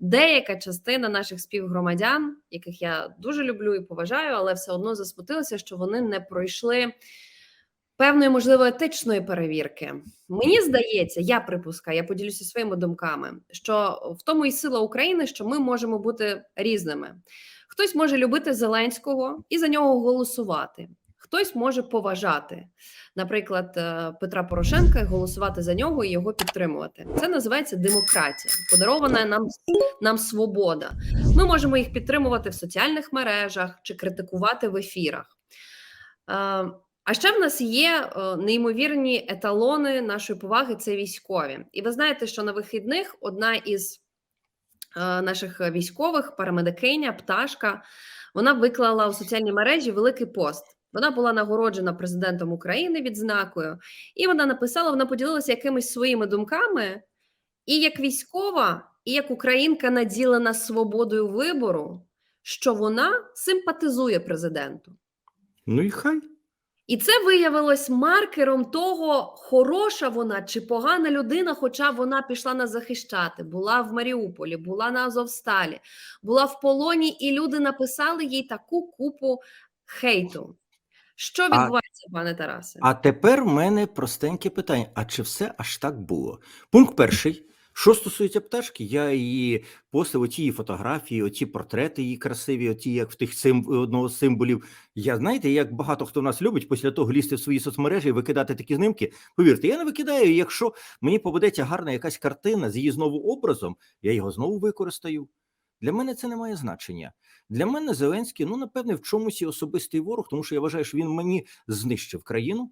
деяка частина наших співгромадян, яких я дуже люблю і поважаю, але все одно засмутилися, що вони не пройшли певної, можливо, етичної перевірки. Мені здається, я припускаю, я поділюся своїми думками, що в тому і сила України, що ми можемо бути різними. Хтось може любити Зеленського і за нього голосувати. Хтось може поважати, наприклад, е, Петра Порошенка і голосувати за нього і його підтримувати. Це називається демократія, подарована нам нам свобода. Ми можемо їх підтримувати в соціальних мережах чи критикувати в ефірах. Е, А ще в нас є е, неймовірні еталони нашої поваги це військові. І ви знаєте, що на вихідних одна із наших військових, парамедикиня, пташка, вона виклала у соціальній мережі великий пост. Вона була нагороджена президентом України відзнакою, і вона написала: вона поділилася якимись своїми думками, і як військова, і як українка наділена свободою вибору, що вона симпатизує президенту. Ну і хай. І це виявилось маркером того, хороша вона чи погана людина, хоча вона пішла нас захищати, була в Маріуполі, була на Азовсталі, була в полоні, і люди написали їй таку купу хейту. Що А- відбувається, пане Тарасе? А тепер в мене простеньке питання: а чи все аж так було? Пункт перший. Що стосується пташки, я її постив, оті її фотографії, оті портрети її красиві, оті, як в тих сим, одного з символів. Я знаєте, як багато хто в нас любить після того лізти в свої соцмережі і викидати такі знімки. Повірте, я не викидаю. Якщо мені попадеться гарна якась картина з її знову образом, я його знову використаю. Для мене це не має значення. Для мене Зеленський, ну напевне, в чомусь і особистий ворог, тому що я вважаю, що він мені знищив країну.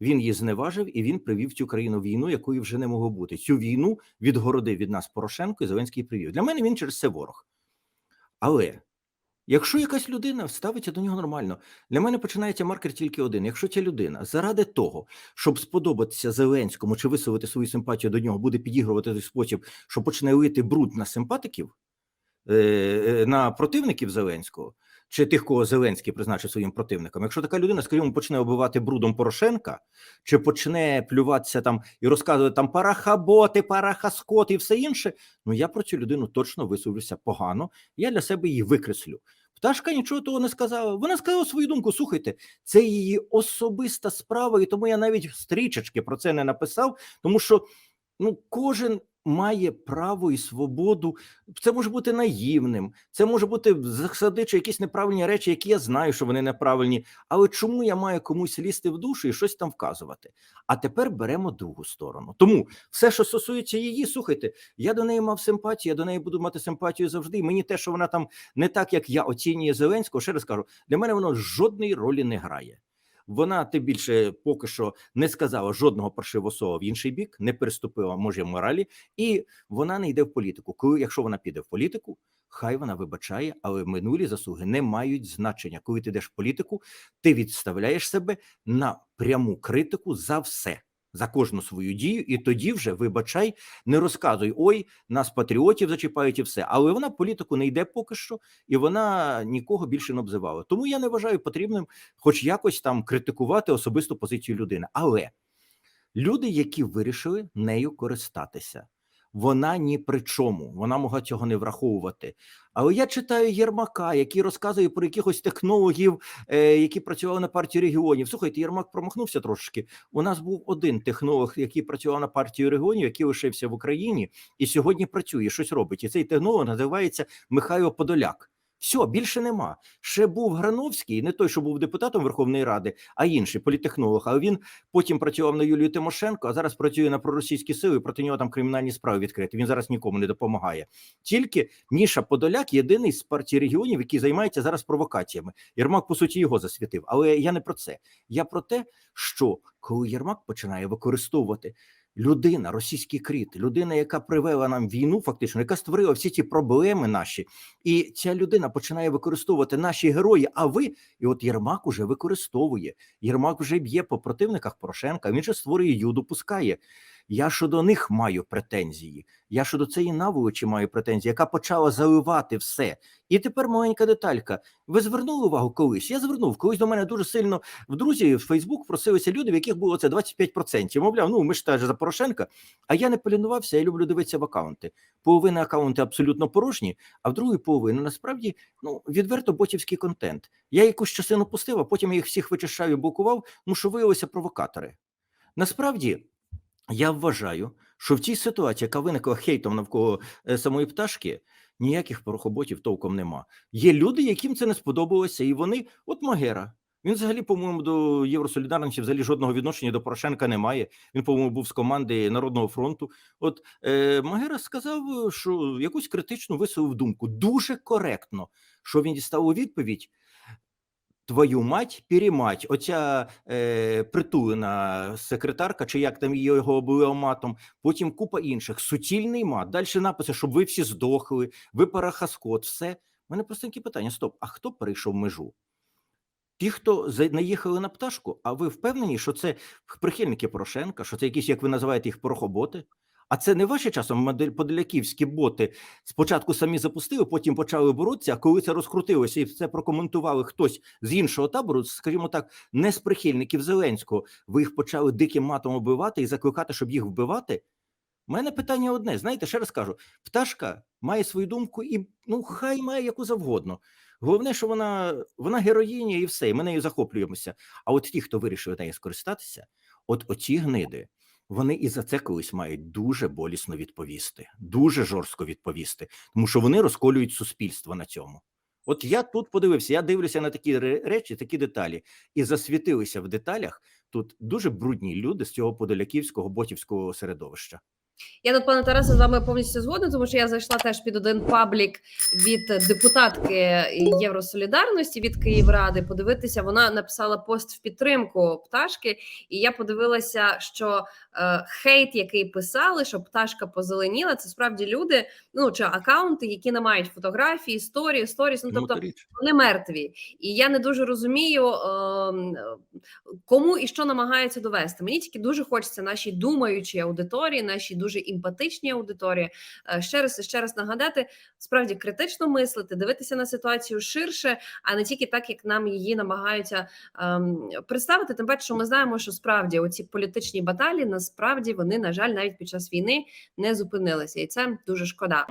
Він її зневажив і він привів цю країну війну, якої вже не могло бути. Цю війну відгородив від нас Порошенко і Зеленський привів. Для мене він через це ворог. Але якщо якась людина ставиться до нього нормально, для мене починається маркер тільки один. Якщо ця людина заради того, щоб сподобатися Зеленському чи висловити свою симпатію до нього, буде підігрувати той спосіб, що почне лити бруд на симпатиків, на противників Зеленського. Чи тих, кого Зеленський призначив своїм противником, якщо така людина, скажімо, почне оббивати брудом Порошенка, чи почне плюватися там і розказувати там парахаботи, парахаскот і все інше, ну я про цю людину точно висловлюся погано. Я для себе її викреслю. Пташка нічого того не сказала. Вона сказала свою думку. Слухайте, це її особиста справа, і тому я навіть стрічечки про це не написав, тому що ну кожен має право і свободу. Це може бути наївним, це може бути засадичі якісь неправильні речі, які я знаю, що вони неправильні. Але чому я маю комусь лізти в душу і щось там вказувати? А тепер беремо другу сторону. Тому все, що стосується її, слухайте, я до неї мав симпатію, я до неї буду мати симпатію завжди. І мені те, що вона там не так, як я оцінюю Зеленського, ще раз кажу, для мене воно жодної ролі не грає. Вона тим більше поки що не сказала жодного паршивого слова в інший бік, не переступила може моралі, і вона не йде в політику. Коли якщо вона піде в політику, хай вона вибачає, але минулі заслуги не мають значення. Коли ти йдеш в політику, ти відставляєш себе на пряму критику за все. За кожну свою дію, і тоді вже вибачай, не розказуй ой, нас патріотів зачіпають і все. Але вона політику не йде поки що, і вона нікого більше не обзивала. Тому я не вважаю потрібним, хоч якось там критикувати особисту позицію людини. Але люди, які вирішили нею користатися, вона ні при чому, вона могла цього не враховувати. Але я читаю Єрмака, який розказує про якихось технологів, е, які працювали на партії регіонів. Слухайте, Єрмак промахнувся трошки. У нас був один технолог, який працював на партію регіонів, який лишився в Україні і сьогодні працює, щось робить. І цей технолог називається Михайло Подоляк. Все, більше нема. Ще був Грановський, не той, що був депутатом Верховної Ради, а інший політехнолог. Але він потім працював на Юлію Тимошенко, а зараз працює на проросійські сили. Проти нього там кримінальні справи відкриті. Він зараз нікому не допомагає. Тільки Міша Подоляк єдиний з партії регіонів, який займається зараз провокаціями. Єрмак, по суті, його засвітив. Але я не про це. Я про те, що коли Єрмак починає використовувати людина, російський кріт, людина, яка привела нам війну, фактично, яка створила всі ці проблеми наші, і ця людина починає використовувати наші герої. А ви, і от Єрмак уже використовує. Єрмак вже б'є по противниках Порошенка. Він же створює юду, пускає. Я щодо них маю претензії. Я щодо цієї наволочі маю претензії, яка почала заливати все. І тепер маленька деталька. Ви звернули увагу колись? Я звернув. Колись до мене дуже сильно в друзі в Фейсбук просилися люди, в яких було це 25%. Мовляв, ну ми ж теж за Порошенка. А я не полінувався, я люблю дивитися в акаунти. Половина акаунти абсолютно порожні, а в другої половини насправді ну відверто ботівський контент. Я якусь частину пустив, а потім я їх всіх вичищаю, блокував, тому що виявилися провокатори. Насправді. Я вважаю, що в цій ситуації, яка виникла хейтом навколо е, самої пташки, ніяких порохоботів толком нема. Є люди, яким це не сподобалося, і вони, от Магера. Він взагалі, по-моєму, до Євросолідарності взагалі жодного відношення до Порошенка не має. Він, по-моєму, був з команди Народного фронту. От е, Магера сказав, що якусь критичну висловив думку. Дуже коректно, що він дістав у відповідь. Твою мать, перемать, оця е, притулена секретарка, чи як там його обливав матом, потім купа інших, суцільний мат. Далі написи, щоб ви всі здохли, ви парахаскот, все. У мене простеньке питання: стоп, а хто перейшов межу? Ті, хто наїхали на пташку, а ви впевнені, що це прихильники Порошенка, що це якісь, як ви називаєте їх, порохоботи? А це не ваші часом модель подляківські боти спочатку самі запустили, потім почали боротися. А коли це розкрутилося і це прокоментували хтось з іншого табору, скажімо так, не з прихильників Зеленського, ви їх почали диким матом оббивати і закликати, щоб їх вбивати. У мене питання одне: знаєте, ще раз кажу: пташка має свою думку, і ну хай має яку завгодно. Головне, що вона вона героїня і все, і ми нею захоплюємося. А от ті, хто вирішив нею скористатися, от оці гниди, вони і за це колись мають дуже болісно відповісти, дуже жорстко відповісти, тому що вони розколюють суспільство на цьому. От я тут подивився, я дивлюся на такі речі, такі деталі, і засвітилися в деталях тут дуже брудні люди з цього подоляківського ботівського середовища. Я тут, пане Тарасе, з вами повністю згодна, тому що я зайшла теж під один паблік від депутатки Євросолідарності від Київради. Подивитися, вона написала пост в підтримку пташки, і я подивилася, що е, хейт, який писали, що пташка позеленіла, це справді люди, ну чи акаунти, які не мають фотографії, історії, сторіс. Ну тобто вони мертві, і я не дуже розумію, е, кому і що намагаються довести. Мені тільки дуже хочеться нашій думаючій аудиторії, нашій дуже імпатичній аудиторії. е, Ще раз ще раз нагадати, справді критично мислити, дивитися на ситуацію ширше, а не тільки так, як нам її намагаються ем, представити. Тим паче, що ми знаємо, що справді оці політичні баталії насправді вони, на жаль, навіть під час війни не зупинилися, і це дуже шкода.